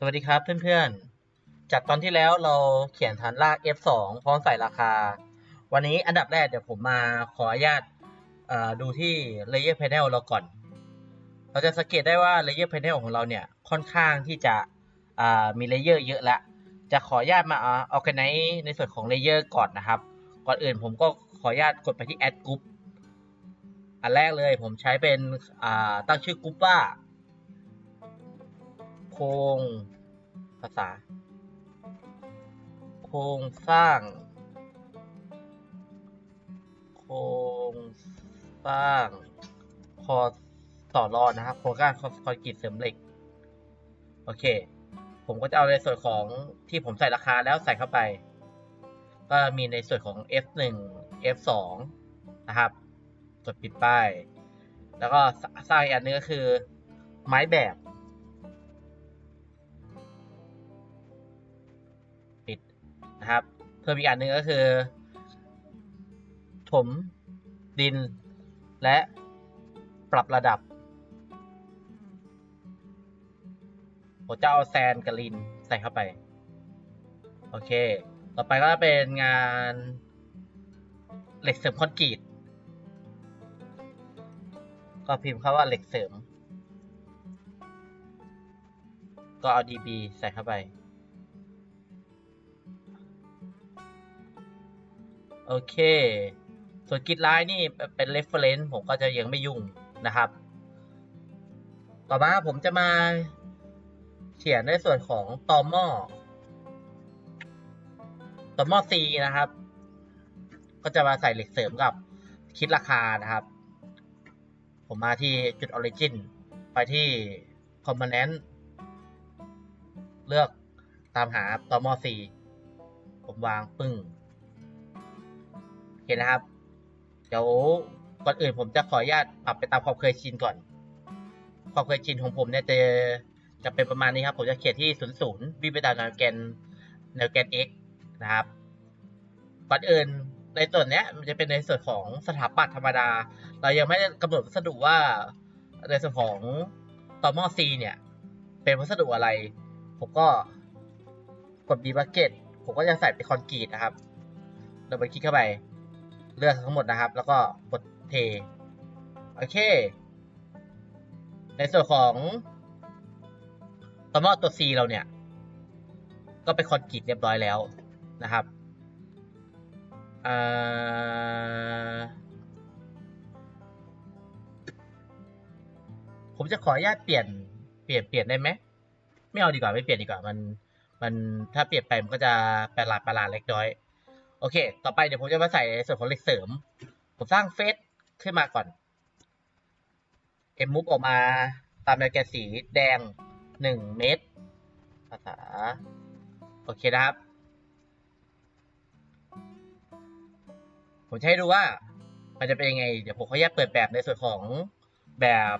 สวัสดีครับเพื่อนๆ จากตอนที่แล้วเราเขียนฐานราก F2 พร้อมใส่ราคา วันนี้อันดับแรกเดี๋ยวผมมาขออนุญาตดูที่ Layer Panel เราก่อน เราจะสังเกตได้ว่า Layer Panel ของเราเนี่ยค่อนข้างที่จะมี Layer เยอะละ จะขออนุญาตมา Organize ในส่วนของ Layer ก่อนนะครับ ก่อนอื่นผมก็ขออนุญาตกดไปที่ Add Group อันแรกเลยผมใช้เป็นตั้งชื่อกรุ๊ปว่า ครงภาษา โครงสร้าง โครงสร้าง คอต่อรอดนะครับ โครงสร้างคอนคอนกรีตเสริมเหล็ก โอเค ผมก็จะเอาในส่วนของที่ผมใส่ราคาแล้วใส่เข้าไป ก็มีในส่วนของ F1 F2 นะครับ กดปิดป้าย แล้วก็สร้างอีกอันนึงก็คือ ไม้แบบ นะครับ เพิ่มอีกอันหนึ่งก็คือ ถมดิน และปรับระดับผมจะเอาแซนกับลินใส่เข้าไป โอเค ต่อไปก็เป็นงานเหล็กเสริมคอนกรีต ก็พิมพ์คาว่าเหล็กเสริม ก็เอา db ใส่เข้าไป โอเค ส่วนกิจไลน์นี่เป็น reference ผมก็จะยังไม่ยุ่งนะครับ ต่อมาผมจะมาเขียนในส่วนของตอมอตอมอ C นะครับ ก็จะมาใส่เหล็กเสริมกับคิดราคานะครับ ผมมาที่จุด origin ไปที่ component เลือกตามหาตอมอ C ผมวางปึ้ง เคนะครับ เดี๋ยวก่อนอื่นผมจะขออนุญาตปรับไปตามความเคยชินก่อน ความเคยชินของผมเนี่ยจะจะเป็นประมาณนี้ครับ ผมจะเขียนที่0 0วิ่งไปตามแนวแกนแนวแกน x นะครับ ก่อนอื่นในส่วนเนี้ยมันจะเป็นในส่วนของสถาปัตย์ธรรมดา เรายังไม่ได้กำหนดวัสดุว่าในส่วนของตอมอ C เนี่ย เป็นวัสดุอะไร ผมก็กด debucket ผมก็จะใส่เป็นคอนกรีตนะครับ เราไปคลิกเข้าไป เลือกทั้งหมดนะครับ แล้วก็กดเท โอเค ในส่วนของตอมอตัว C เราเนี่ย ก็เป็นคอนกรีตเรียบร้อยแล้วนะครับผมจะขออนุญาตเปลี่ยน เปลี่ยน เปลี่ยนได้ไหม ไม่เอาดีกว่า ไม่เปลี่ยนดีกว่า มัน มัน ถ้าเปลี่ยนไปมันก็จะประหลาดประหลาดเล็กน้อย โอเค ต่อไปเดี๋ยวผมจะมาใส่ในส่วนของเหล็กเสริม ผมสร้างเฟซขึ้นมาก่อน เอ็มมุกออกมาตามแนวแกนสีแดงหนึ่งเมตร ภาษา โอเคนะครับ ผมจะให้ดูว่ามันจะเป็นยังไง เดี๋ยวผมขออนุญาตเปิดแบบในส่วนของแบบ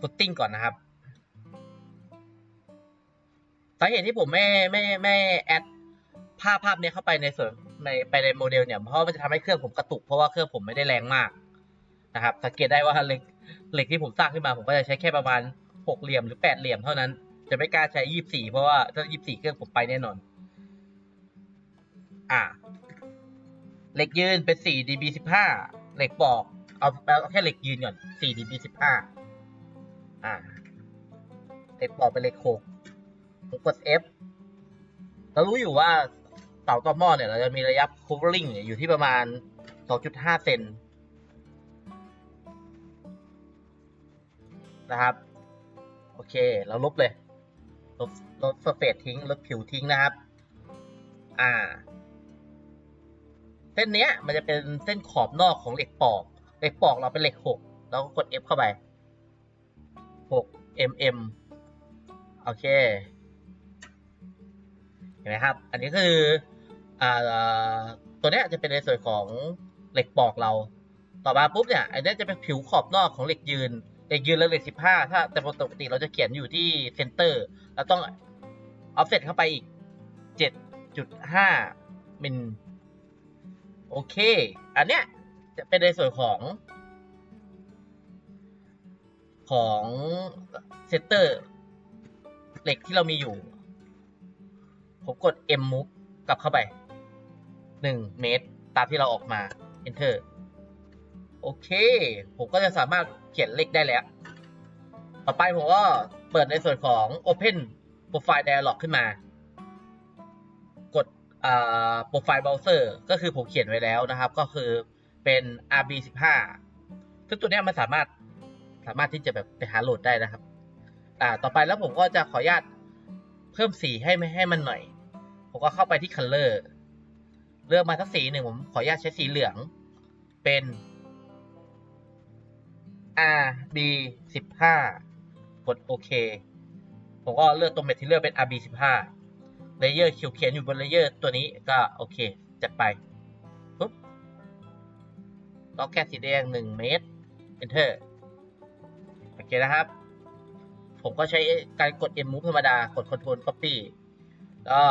ฟุตติ้งก่อนนะครับ สาเหตุที่ผมไม่ไม่ไม่แอด ภาพภาพนี้เข้าไปในส่วนในไปในโมเดลเนี่ยเพราะมันจะทำให้เครื่องผมกระตุกเพราะว่าเครื่องผมไม่ได้แรงมากนะครับสังเกตได้ว่าเหล็กเหล็กที่ผมสร้างขึ้นมาผมก็จะใช้แค่ประมาณหกเหลี่ยมหรือแปดเหลี่ยมเท่านั้น จะไม่กล้าใช้ยี่สี่เพราะว่าถ้ายี่สี่เครื่องผมไปแน่นอน อ่าเหล็กยืนเป็นสี่ db สิบห้าเหล็กปอกเอาเอาแค่เหล็กยืนก่อนสี่ db สิบห้าอ่าเหล็กปอกเป็นเหล็กหกผมกด F เรารู้อยู่ว่า เสาต่อหม้อเนี่ยเราจะมีระยะ covering เนี่ยอยู่ที่ประมาณ 2.5 เซนนะครับ โอเค เราลบเลย ลบลบ surface ทิ้ง ลบผิวทิ้งนะครับ อ่า เส้นเนี้ยมันจะเป็นเส้นขอบนอกของเหล็กปอก เหล็กปอกเราเป็นเหล็ก6แล้วก็กด F เข้าไป 6 mm โอเค เห็นไหมครับ อันนี้คือ ตัวนี้จะเป็นในส่วนของเหล็กปอกเรา ต่อมาปุ๊บเนี่ยอันนี้จะเป็นผิวขอบนอกของเหล็กยืนเหล็กยืนและเหล็กสิบห้าถ้าแต่ปกติเราจะเขียนอยู่ที่เซนเตอร์เราต้องออฟเซตเข้าไปอีกเจ็ดจุดห้ามิลโอเค อันเนี้ยจะเป็นในส่วนของ ของเซนเตอร์เหล็กที่เรามีอยู่ ผมกด M move กลับเข้าไป 1 เมตร ตามที่เราออกมา enter โอเค ผมก็จะสามารถเขียนเลขได้แล้ว ต่อไปผมก็เปิดในส่วนของ Open Profile Dialog ขึ้นมา กด Profile Browser ก็คือผมเขียนไว้แล้วนะครับ ก็คือเป็น RB15 ซึ่งตัวนี้มันสามารถสามารถที่จะแบบไปหาโหลดได้นะครับ อ่า ต่อไปแล้วผมก็จะขออนุญาตเพิ่มสีให้ให้มันหน่อย ผมก็เข้าไปที่ Color เลือกมาสักสีหนึ่งผมขออนุญาตใช้สีเหลือง เป็น RB 15กดโอเค ผมก็เลือกตรงเมทที่เลือกเป็น RB 15เลเยอร์เขียวเขียนอยู่บนเลเยอร์ตัวนี้ก็โอเค จัดไปปุ๊บล็อกแค่สีแดง1เมตร enter โอเคนะครับ ผมก็ใช้การกด M move ธรรมดา กด Ctrl Copy แล้ว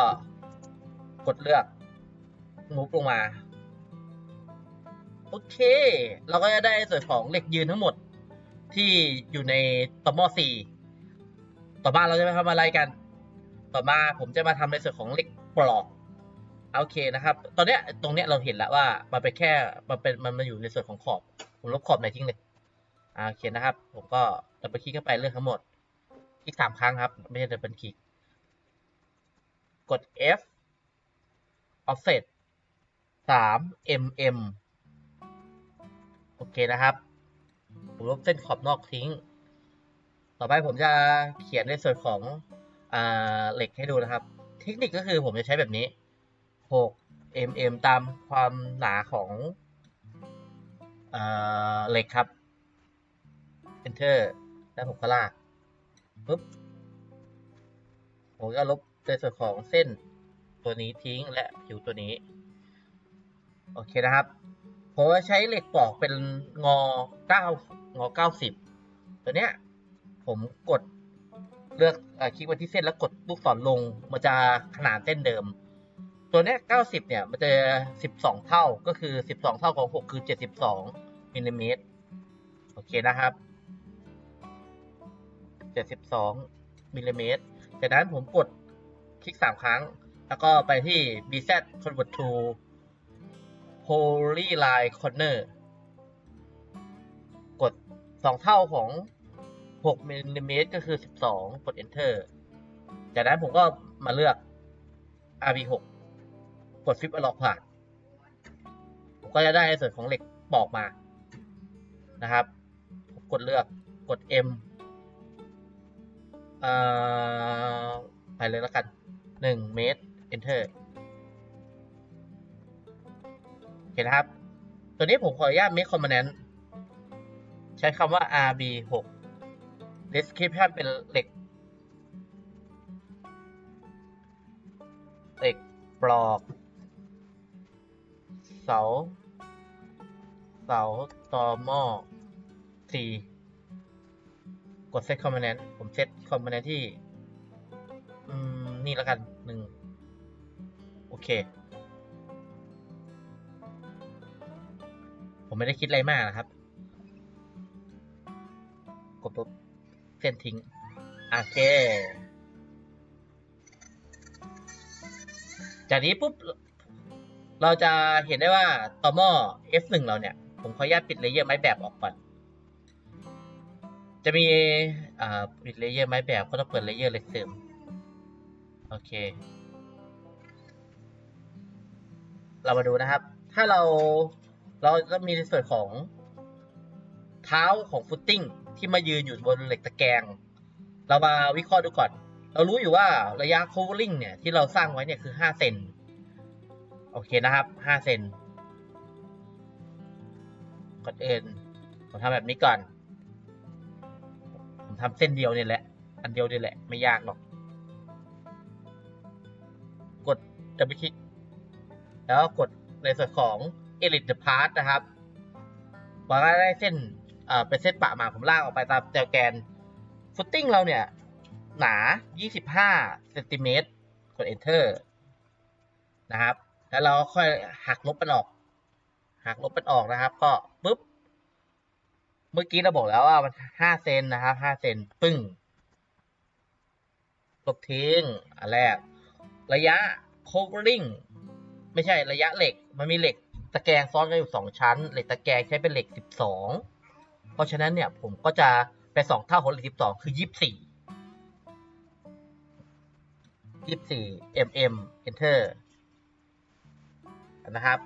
กดเลือก move ลงมา โอเค เราก็จะได้ส่วนของเหล็กยืนทั้งหมดที่อยู่ในตอมอ4ต่อมาเราจะไปทำอะไรกัน ต่อมาผมจะมาทำในส่วนของเหล็กปลอกโอเคนะครับ ตอนเนี้ยตรงเนี้ยเราเห็นแล้วว่ามันเป็นแค่มันเป็นมันมาอยู่ในส่วนของขอบ ผมลบขอบไหนทิ้งเลยโอเคนะครับ ผมก็ดับเบิลคลิกเข้าไปเลือกทั้งหมด คลิกสามครั้งครับ ไม่ใช่ดับเบิลคลิก กด F offset 3 mm โอเคนะครับ ผมลบเส้นขอบนอกทิ้ง ต่อไปผมจะเขียนในส่วนของอเหล็กให้ดูนะครับ เทคนิคก็คือผมจะใช้แบบนี้ 6 mm ตามความหนาของอเหล็กครับ enter แล้วผมก็ลากปุ๊บผมก็ลบในส่วนของเส้นตัวนี้ทิ้งและผิวตัวนี้ โอเคนะครับ ผมจะใช้เหล็กปอกเป็นงอ9งอ90ตัวเนี้ยผมกดเลือกอคลิกไปที่เส้นแล้วกดลูกศรลง มันจะขนาดเส้นเดิม ตัวเนี้ย90เนี่ยมันจะ12เท่าก็คือ12เท่าของ6คือ72มิลลิเมตรโอเคนะครับ72มิลลิเมตรจากนั้นผมกดคลิก3ครั้ง แล้วก็ไปที่ BZ Convert to Polyline Corner กด 2 เท่าของ 6มิลลิเมตรก็คือ 12 กด Enter จากนั้นผมก็มาเลือก RB6 กด Flip Unlock ผ่าน ผมก็จะได้ในส่วนของเหล็กปอกมา นะครับ ผมกดเลือก กด M อ่าไปเลยแล้วกัน 1 เมตร Enter เคนะครับ ตัวนี้ผมขออนุญาต make command ใช้คำว่า RB6 description เป็นเหล็กเหล็กปลอกเสาเสาตอหม้อสี่กด set command ผมเซต command ที่ อืม นี่แล้วกันหนึ่งโอเค ผมไม่ได้คิดอะไรมากนะครับ กดปุ๊บเส้นทิ้ง โอเค จากนี้ปุ๊บ เราจะเห็นได้ว่าต่อหม้อ F1 เราเนี่ย ผมขออนุญาตปิดเลเยอร์ไม้แบบออกก่อน จะมีอ่าปิดเลเยอร์ไม้แบบก็ต้องเปิดเลเยอร์เล็กเสริมโอเค เรามาดูนะครับ ถ้าเรา เราจะมีในส่วนของเท้าของฟุตติ้งที่มายืนอยู่บนเหล็กตะแกรงเรามาวิเคราะห์ดูก่อน เรารู้อยู่ว่าระยะ covering เนี่ยที่เราสร้างไว้เนี่ยคือ 5 เซนโอเคนะครับ 5 เซนก่อนอื่นผมทำแบบนี้ก่อน ผมทำเส้นเดียวเนี่ยแหละ อันเดียวเนี่ยแหละ ไม่ยากหรอก กดดับเบิลคลิก แล้วกดในส่วนของ Edit the Part นะครับพอได้เส้นเป็นเส้นปะมาผมลากออกไปตามแนวแกนฟุตติ้งเราเนี่ย หนา 25เซนติเมตรกด Enter นะครับ แล้วเราค่อยหักลบมันออก หักลบมันออกนะครับ ก็ปุ๊บ เมื่อกี้เราบอกแล้วว่ามัน5เซนนะครับ5เซนปึ้ง ลบทิ้ง อันแรก ระยะ covering ไม่ใช่ระยะเหล็ก มันมีเหล็ก ตะแกรงซ้อนกันอยู่สองชั้น เหล็กตะแกรงใช้เป็นเหล็กสิบสองเพราะฉะนั้นเนี่ยผมก็จะไปสองเท่าของเหล็กสิบสองคือยี่สิบสี่ยี่สิบสี่ mm enter นะครับ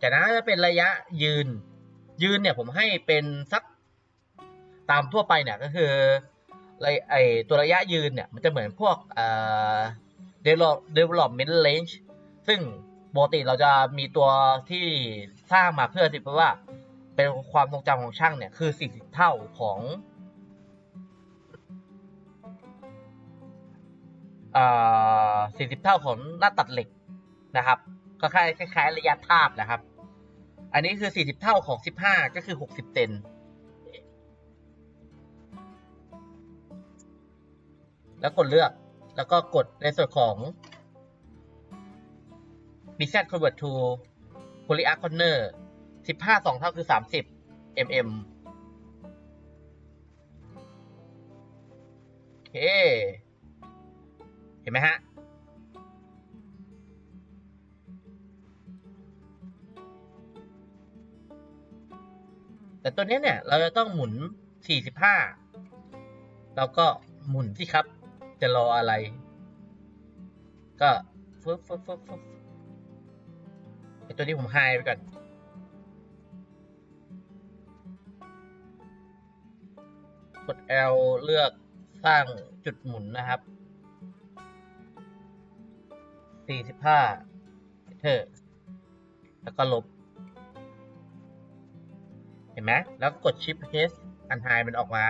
จากนั้นจะเป็นระยะยืน ยืนเนี่ยผมให้เป็นสักตามทั่วไปเนี่ยก็คือไอตัวระยะยืนเนี่ยมันจะเหมือนพวกเอ่อ develop development range ซึ่ง ปกติเราจะมีตัวที่สร้างมาเพื่อที่ว่า เป็นความทรงจำของช่างเนี่ยคือ 40 เท่าของเอ่อ40เท่าของหน้าตัดเหล็กนะครับ ก็คล้ายคล้ายระยะทาบนะครับ อันนี้คือ40เท่าของ15ก็คือ60เซนแล้วกดเลือกแล้วก็กดในส่วนของ b z convert to polyarc corner 15 2 เท่าคือ 30 mm โอเค เห็นไหมฮะ แต่ตัวนี้เนี่ย เราจะต้องหมุน 45 แล้วก็หมุนสิครับ จะรออะไร ก็ฟึบฟึบฟึบฟึบ ตัวนี้ผมไฮไปก่อน กด L เลือกสร้างจุดหมุนนะครับ 45เธอแล้วก็ลบ เห็นไหม แล้วกด Shift H อันไฮมันออกมา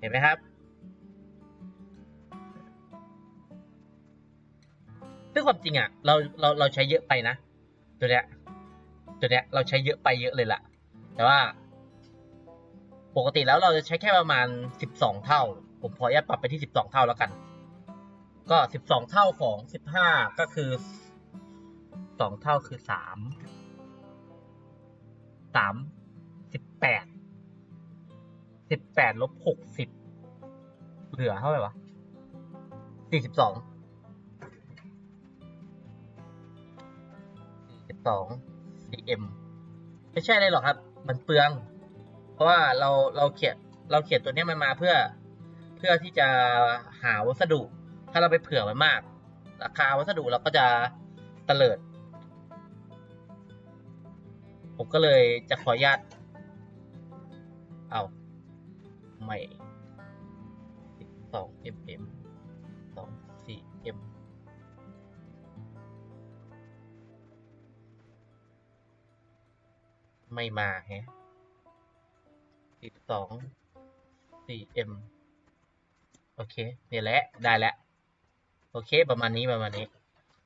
เห็นไหมครับ ซึ่งความจริงอะเราเราเราใช้เยอะไปนะตัวเนี้ยตัวเนี้ยเราใช้เยอะไปเยอะเลยล่ะ แต่ว่า ปกติแล้วเราจะใช้แค่ประมาณ 12 เท่า ผมขออนุญาตปรับไปที่ 12 เท่าแล้วกัน ก็ 12 เท่าของ 15 ก็คือ 2 เท่าคือ 3 3 18 18ลบ60 เหลือเท่าไหร่วะ 42 42 cm ไม่ใช่เลยหรอกครับ มันเปลือง เพราะว่าเราเราเขียนเราเขียนตัวนี้มันมาเพื่อเพื่อที่จะหาวัสดุ ถ้าเราไปเผื่อมันมาก ราคาวัสดุเราก็จะเตลิด ผมก็เลยจะขออนุญาตเอาใหม่สอง mm ไม่มาแฮะสิบสองสี่ m โอเคเนี่ยแหละ ได้แล้ว โอเค ประมาณนี้ ประมาณนี้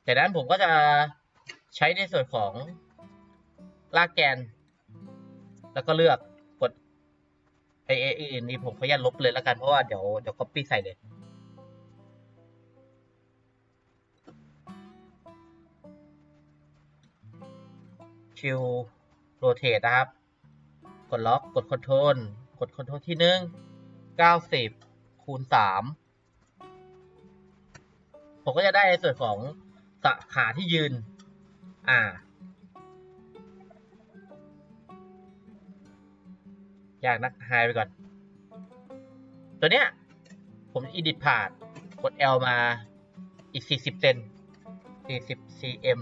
จากนั้นผมก็จะใช้ในส่วนของลากแกน แล้วก็เลือกกดไอเอเอนี้ผมขออนุญาตลบเลยแล้วกัน เพราะว่าเดี๋ยวเดี๋ยว copy ใส่เลยชิล โรเทตนะครับ กดล็อกกดคอนโทรลกดคอนโทรลที่หนึ่งเก้าสิบคูณสามผมก็จะได้ในส่วนของสาขาที่ยืน อ่ายากนักไฮไปก่อน ตัวเนี้ย ผมอีดิทผ่านกด L มาอีก 40 เซน40 cm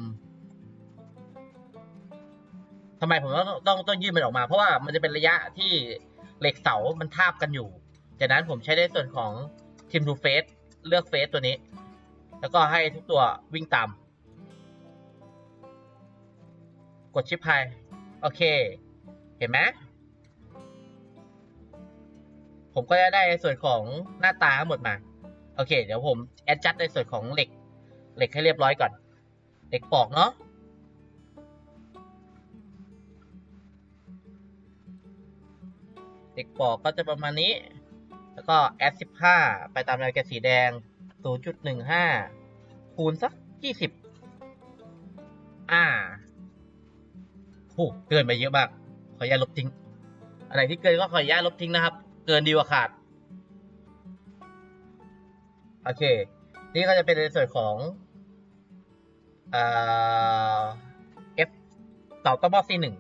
ทำไมผมต้องต้องต้องยื่นมันออกมา เพราะว่ามันจะเป็นระยะที่เหล็กเสามันทาบกันอยู่ จากนั้นผมใช้ในส่วนของ Team to Face เลือกเฟสตัวนี้ แล้วก็ให้ทุกตัววิ่งตาม กดชิปไฮโอเค เห็นไหมผมก็จะได้ในส่วนของหน้าตาทั้งหมดมา โอเค เดี๋ยวผมแอดจัดในส่วนของเหล็ก เหล็กให้เรียบร้อยก่อน เหล็กปอกเนาะ เหล็กปอกก็จะประมาณนี้ แล้วก็แอด15 ไปตามรายการสีแดง 0.15 คูณสัก 20 อ่าโหเกินไปเยอะมาก ขออย่าตลบทิ้ง อะไรที่เกินก็ขออนุญาตลบทิ้งนะครับ เกินดีกว่าขาด โอเค นี่ก็จะเป็นในส่วนของเอ่อเสาต้อมอ C หนึ่ง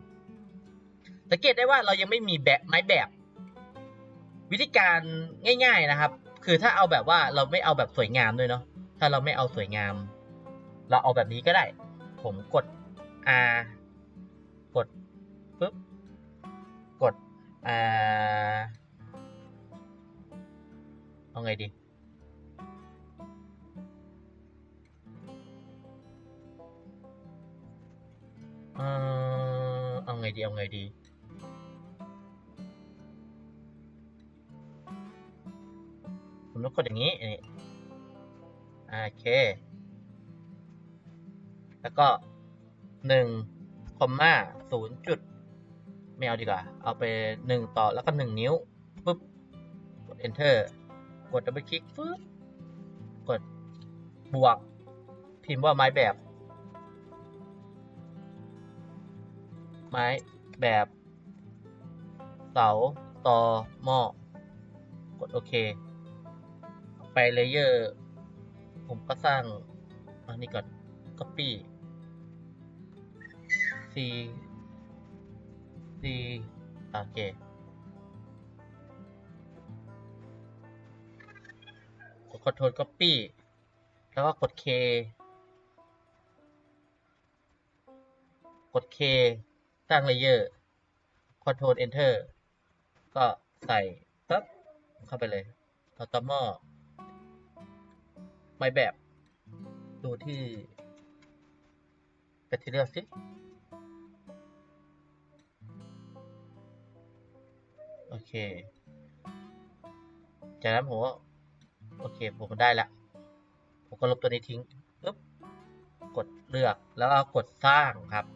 สังเกตได้ว่าเรายังไม่มีแบบไม้แบบ วิธีการง่าย ๆนะครับ คือถ้าเอาแบบว่าเราไม่เอาแบบสวยงามด้วยเนาะถ้าเราไม่เอาสวยงาม เราเอาแบบนี้ก็ได้ ผมกด R กดปุ๊บกดอ่าเอาไงดี เออเอาไงดี เอาไงดี ผมต้องกดอย่างนี้นี่โอเค แล้วก็หนึ่งคอมมาศูนย์จุดไม่เอาดีกว่า เอาไปหนึ่งต่อแล้วก็หนึ่งนิ้วปุ๊บกด enter กด double click ปุ๊บกดบวก พิมพ์ว่าไม้แบบ ไม้แบบเสาต่อหม้อกดโอเค ไปเลเยอร์ ผมก็สร้างอันนี้ก่อน copy c c โอเคกด Ctrl copy แล้วก็กด K กด K สร้างเลเยอร์ Ctrl Enter ก็ใส่ปั๊บเข้าไปเลย ต่อต่อหม้อ ไม้แบบ ดูที่แบตเตอรี่สิโอเค จากนั้นผมก็โอเค ผมก็ได้ละ ผมก็ลบตัวนี้ทิ้งปุ๊บกดเลือกแล้วก็กดสร้างครับ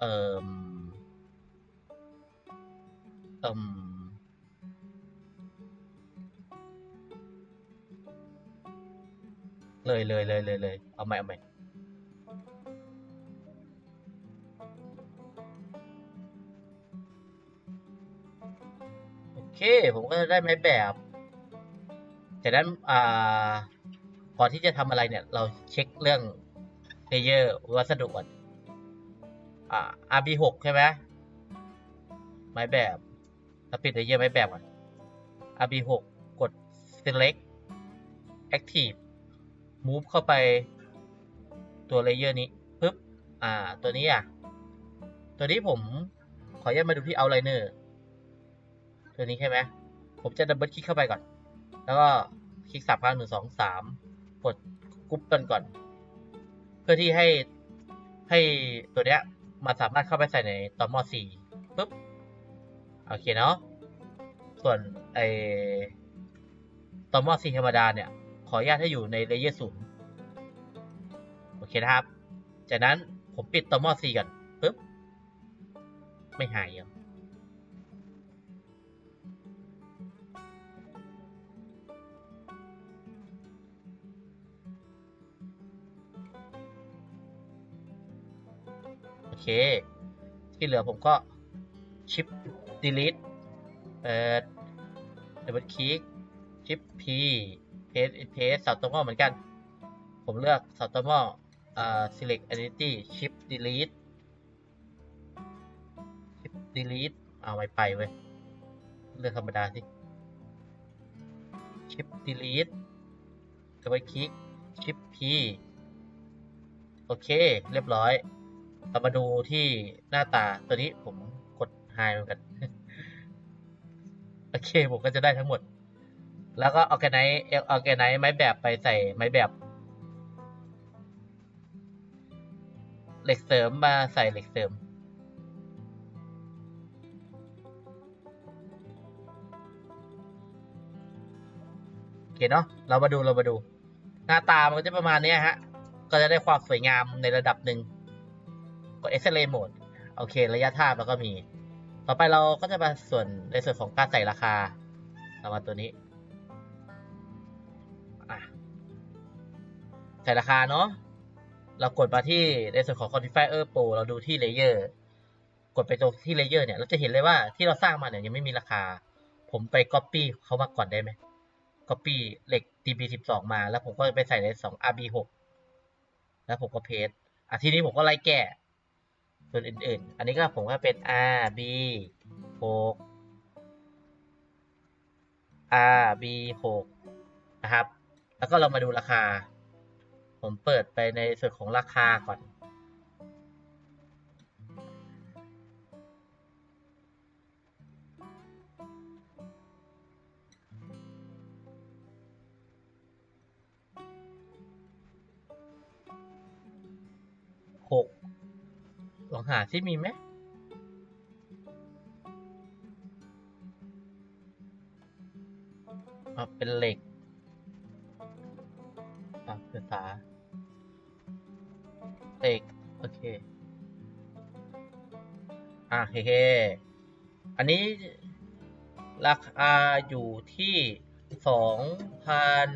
เอ่มเอ่ม เลยเลยเลยเลยเลยเอาใหม่เอาใหม่โอเค ผมก็ได้ไม้แบบจากนั้นอ่าก่อนที่จะทำอะไรเนี่ย เราเช็คเรื่องเลเยอร์วัสดุก่อนอ่า RB6 ใช่ไหมไม้แบบเราปิดเลเยอร์ไม้แบบก่อน RB6 กด select active move เข้าไปตัวเลเยอร์นี้ปึ๊บอ่าตัวนี้อะ ตัวนี้ผมขออนุญาตมาดูที่ outliner ตัวนี้ใช่ไหมผมจะดับเบิลคลิกเข้าไปก่อน แล้วก็คลิกสามครั้งหนึ่งสองสามกดกรุ๊ปกันก่อน เพื่อที่ให้ให้ตัวเนี้ยมันสามารถเข้าไปใส่ในตอมอสี่ปุ๊บโอเคเนาะส่วนไอตอมอสี่ธรรมดาเนี่ย ขออนุญาตให้อยู่ในเลเยอร์ศูนย์โอเคนะครับ จากนั้นผมปิดตอมอสี่ก่อนปุ๊บ ไม่หายอะโอเค ที่เหลือผมก็ชิป delete เปิด double click ชิป p paste paste เสาตัวหม้อเหมือนกัน ผมเลือกเสาตัวหม้ออ่า select identity shift delete shift delete เอาไม่ไปเว้ย เลือกธรรมดาสิ shift delete double click shift p โอเค เรียบร้อย เรามาดูที่หน้าตาตัวนี้ผมกด high เหมือนกัน โอเค ผมก็จะได้ทั้งหมด แล้วก็ organize organize ไม้แบบไปใส่ไม้แบบ เหล็กเสริมมาใส่เหล็กเสริม โอเคเนาะเรามาดูเรามาดู หน้าตามันก็จะประมาณนี้ฮะ ก็จะได้ความสวยงามในระดับหนึ่งกด X-ray mode โหมดโอเค ระยะทาบแล้วก็มี ต่อไปเราก็จะมาส่วนในส่วนของการใส่ราคาเรามาตัวนี้ ใส่ราคาเนาะเรากดมาที่ในส่วนของ Quantifier Pro เราดูที่ Layer กดไปตรงที่เลเยอร์เนี่ย เราจะเห็นเลยว่าที่เราสร้างมาเนี่ยยังไม่มีราคา ผมไป Copy เขามาก่อนได้ไหม Copy เหล็ก TP12 มาแล้วผมก็ไปใส่ใน2 RB6 แล้วผมก็เพจอะทีนี้ผมก็ไล่แก้ส่วนอื่นๆ อันนี้ก็ผมก็เป็น RB6 RB6 นะครับ แล้วก็เรามาดูราคา ผมเปิดไปในส่วนของราคาก่อน หกลองหาที่มีไหมอะเป็นเหล็กอะภาษา เหล็กโอเค อะเฮ้เฮ้อันนี้ราคาอยู่ที่สองพัน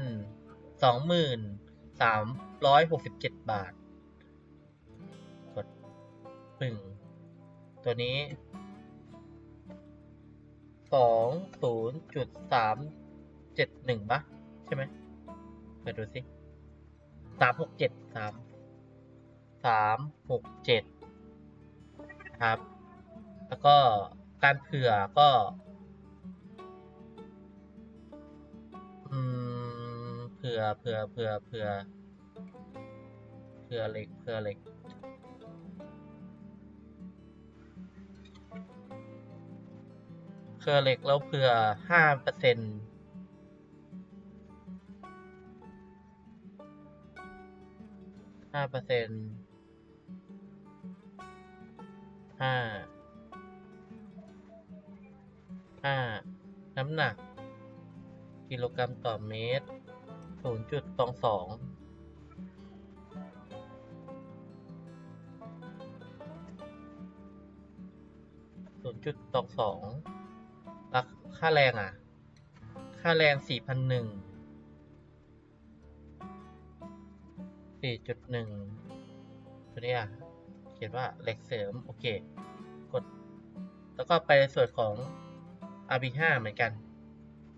สองหมื่นสามร้อยหกสิบเจ็ดบาท กดปึ่ง ตัวนี้สองศูนย์จุดสามเจ็ดหนึ่งปะใช่ไหมไปดูสิสามหกเจ็ดสาม สามหกเจ็ดครับ แล้วก็การเผื่อก็เผื่อเผื่อเผื่อเผื่อเผื่อเหล็กเผื่อเหล็กเผื่อเหล็กแล้วเผื่อห้าเปอร์เซ็นต์ห้าเปอร์เซ็นต์ ห้าห้า น้ำหนัก กิโลกรัมต่อเมตรศูนย์จุดสองศูนย์จุดสองสองราค่าแรงอะ ค่าแรงสี่พันหนึ่ง สี่จุดหนึ่งตัวนี้อะ ขียนว่าเหล็กเสริม โอเค กด แล้วก็ไปส่วนของ RB5 เหมือนกัน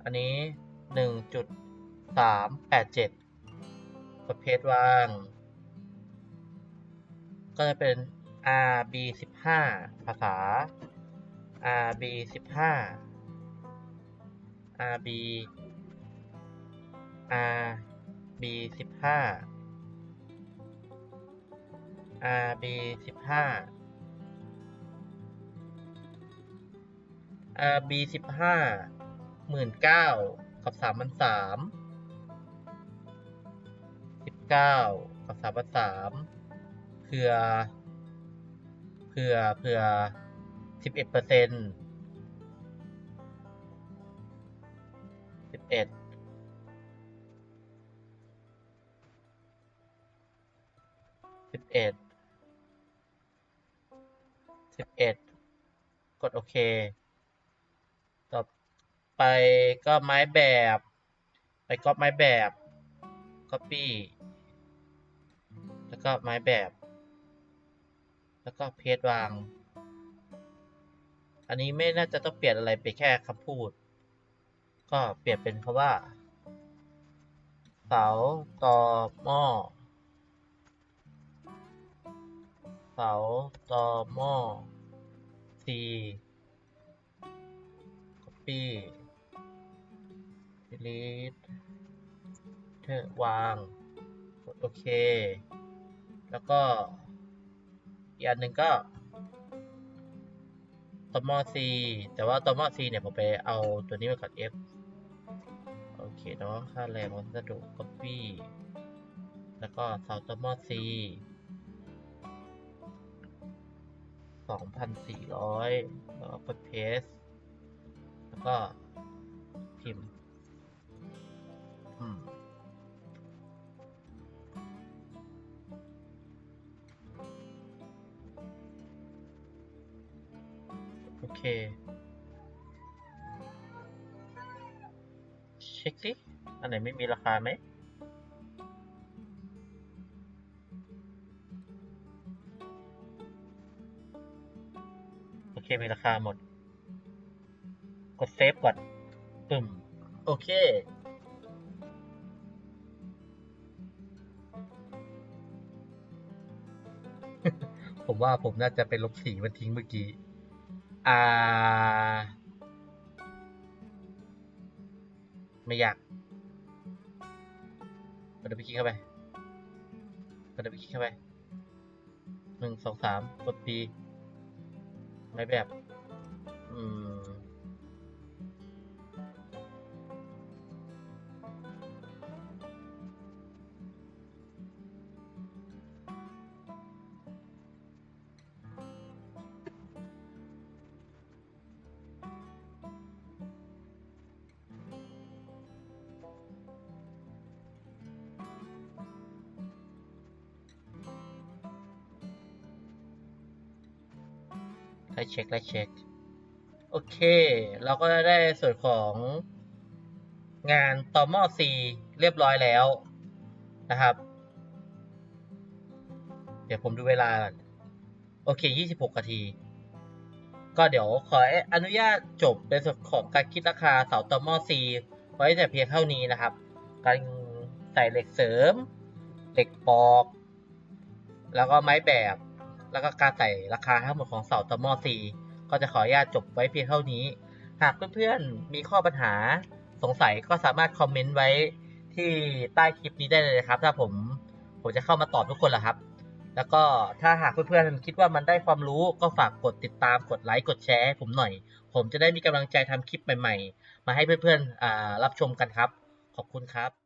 อันนี้หนึ่งจุดสามแปดเจ็ดกดเพจวาง ก็จะเป็น RB สิบห้าภาษา RB สิบห้า RB RB สิบห้า RB สิบห้า RB สิบห้าหมื่นเก้ากับสามพันสามสิบเก้ากับสามพันสามเผื่อเผื่อเผื่อสิบเอ็ดเปอร์เซ็นต์สิบเอ็ดสิบเอ็ด สิบเอ็ดกดโอเค ต่อไปก็ไม้แบบ ไปก๊อปไม้แบบ copy แล้วก็ไม้แบบ แล้วก็เพจวาง อันนี้ไม่น่าจะต้องเปลี่ยนอะไรไปแค่คำพูด ก็เปลี่ยนเป็นคำว่า เสาตอหม้อาตอหม้อ C copy delete เธอวางกดโอเค แล้วก็ อีกอันหนึ่งก็ตอมอ C แต่ว่าตอมอ C เนี่ย ผมไปเอาตัวนี้มาก่อน F โอเคเนาะค่าแรงวัสดุ copy แล้วก็เสาตอมอ C สองพันสี่ร้อยแล้วก็กด paste แล้วก็พิมพ์อืมโอเค เช็คสิอันไหนไม่มีราคาไหม มีราคาหมด กดเซฟก่อนปึ่มโอเค ผมว่าผมน่าจะเป็นลบสีมันทิ้งเมื่อกี้ อ่า ไม่อยากกดดับไปคลิกเข้าไปกดดับไปคลิกเข้าไปหนึ่งสองสามกดปี ในแบบ อืม เช็คไล่เช็ค โอเค เราก็ได้ส่วนของงานต่อหม้อ C เรียบร้อยแล้วนะครับ เดี๋ยวผมดูเวลาก่อนโอเค 26นาที ก็เดี๋ยวขออนุญาตจบในส่วนของการคิดราคาเสาต่อหม้อ C ไว้แต่เพียงเท่านี้นะครับ การใส่เหล็กเสริม เหล็กปอก แล้วก็ไม้แบบ แล้วก็การใส่ราคาทั้งหมดของเสาต่อหม้อ C ก็จะขออนุญาตจบไว้เพียงเท่านี้ หากเพื่อนๆมีข้อปัญหาสงสัยก็สามารถคอมเมนต์ไว้ที่ใต้คลิปนี้ได้เลยครับ ถ้าผมผมจะเข้ามาตอบทุกคนแหละครับ แล้วก็ถ้าหากเพื่อนๆคิดว่ามันได้ความรู้ก็ฝากกดติดตามกดไลค์กดแชร์ให้ผมหน่อย ผมจะได้มีกำลังใจทำคลิปใหม่ ๆ มาให้เพื่อนๆรับชมกันครับ ขอบคุณครับ